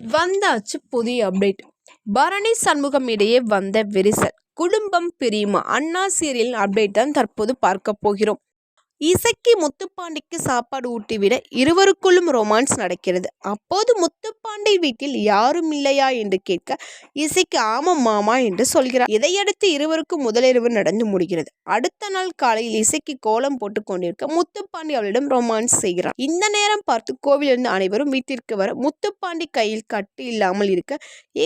வந்தாச்சு புதிய அப்டேட் பரணி சண்முகம் இடையே வந்த விரிசல். குடும்பம் பிரியுமா? அண்ணா சீரியல் அப்டேட் தான் தற்போது பார்க்க போகிறோம். இசைக்கு முத்துப்பாண்டிக்கு சாப்பாடு ஊட்டிவிட இருவருக்குள்ளும் ரொமான்ஸ் நடக்கிறது. அப்போது முத்துப்பாண்டி வீட்டில் யாரும் இல்லையா என்று கேட்க இசைக்கு ஆமாம் மாமா என்று சொல்கிறார். இதையடுத்து இருவருக்கும் முதலிரவு நடந்து முடிகிறது. அடுத்த நாள் காலையில் இசைக்கு கோலம் போட்டு கொண்டிருக்க முத்துப்பாண்டி அவளிடம் ரொமான்ஸ் செய்கிறார். இந்த நேரம் பார்த்து கோவிலிருந்து அனைவரும் வீட்டிற்கு வர முத்துப்பாண்டி கையில் கட்டு இல்லாமல் இருக்க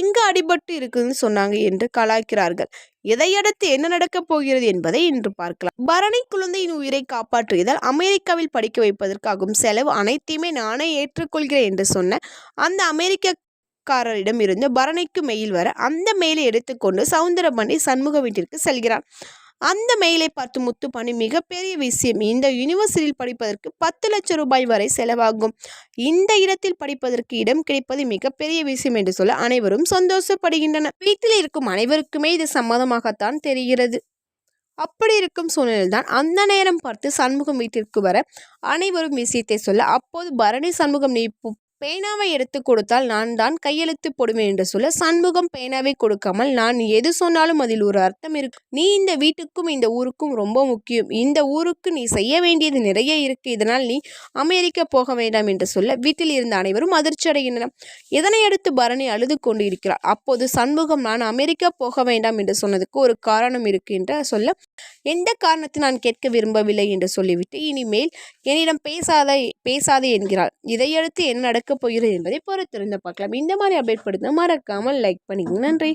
எங்கு அடிபட்டு இருக்குதுன்னு சொன்னாங்க என்று கலாய்க்கிறார்கள். இதையடுத்து என்ன நடக்கப் போகிறது என்பதை இன்று பார்க்கலாம். பரணி குழந்தையின் உயிரை காப்பாற்றியதால் அமெரிக்காவில் படிக்க வைப்பதற்காகும் செலவு அனைத்தையுமே நானே ஏற்றுக்கொள்கிறேன் என்று சொன்ன அந்த அமெரிக்க காரரிடம் இருந்து பரணிக்கு மெயில் வர அந்த மெயிலை எடுத்துக்கொண்டு சவுந்தரமணி சண்முக வீட்டிற்கு செல்கிறான் அந்த மெயிலை பார்த்து முத்துப்பாண்டி மிகப்பெரிய விஷயம் இந்த யூனிவர்சிட்டியில் படிப்பதற்கு பத்து லட்சம் ரூபாய் வரை செலவாகும். இந்த இடத்தில் படிப்பதற்கு இடம் கிடைப்பது மிகப்பெரிய விஷயம் என்று சொல்ல அனைவரும் சந்தோஷப்படுகின்றனர். வீட்டில் இருக்கும் அனைவருக்குமே இது சம்மதமாகத்தான் தெரிகிறது. அப்படி இருக்கும் சூழ்நிலைதான் அந்த நேரம் பார்த்து சண்முகம் வீட்டிற்கு வர அனைவரும் விஷயத்தை சொல்ல அப்போது பரணி சண்முகம் நீ பேனாவை எடுத்து கொடுத்தால் நான் தான் கையெழுத்து போடுவேன் என்று சொல்ல சண்முகம் பேனாவை கொடுக்காமல் நான் எது சொன்னாலும் அதில் ஒரு அர்த்தம் இருக்கு. நீ இந்த வீட்டுக்கும் இந்த ஊருக்கும் ரொம்ப முக்கியம். இந்த ஊருக்கு நீ செய்ய வேண்டியது நிறைய இருக்கு. இதனால் நீ அமெரிக்கா போக வேண்டாம் என்று சொல்ல வீட்டில் இருந்த அனைவரும் அதிர்ச்சி அடைகின்றனர். இதனை அடுத்து பரணி அழுது கொண்டு இருக்கிறார் அப்போது சண்முகம் நான் அமெரிக்கா போக வேண்டாம் என்று சொன்னதுக்கு ஒரு காரணம் இருக்கு என்று சொல்ல எந்த காரணத்தை நான் கேட்க விரும்பவில்லை என்று சொல்லிவிட்டு இனிமேல் என்னிடம் பேசாத பேசாதே என்கிறாள். இதையடுத்து என்ன நடக்கப் போகிறது என்பதை பொறுத்திருந்து பார்க்கலாம். இந்த மாதிரி அப்டேட் படுத்த மறக்காமல் லைக் பண்ணிக்கோங்க. நன்றி.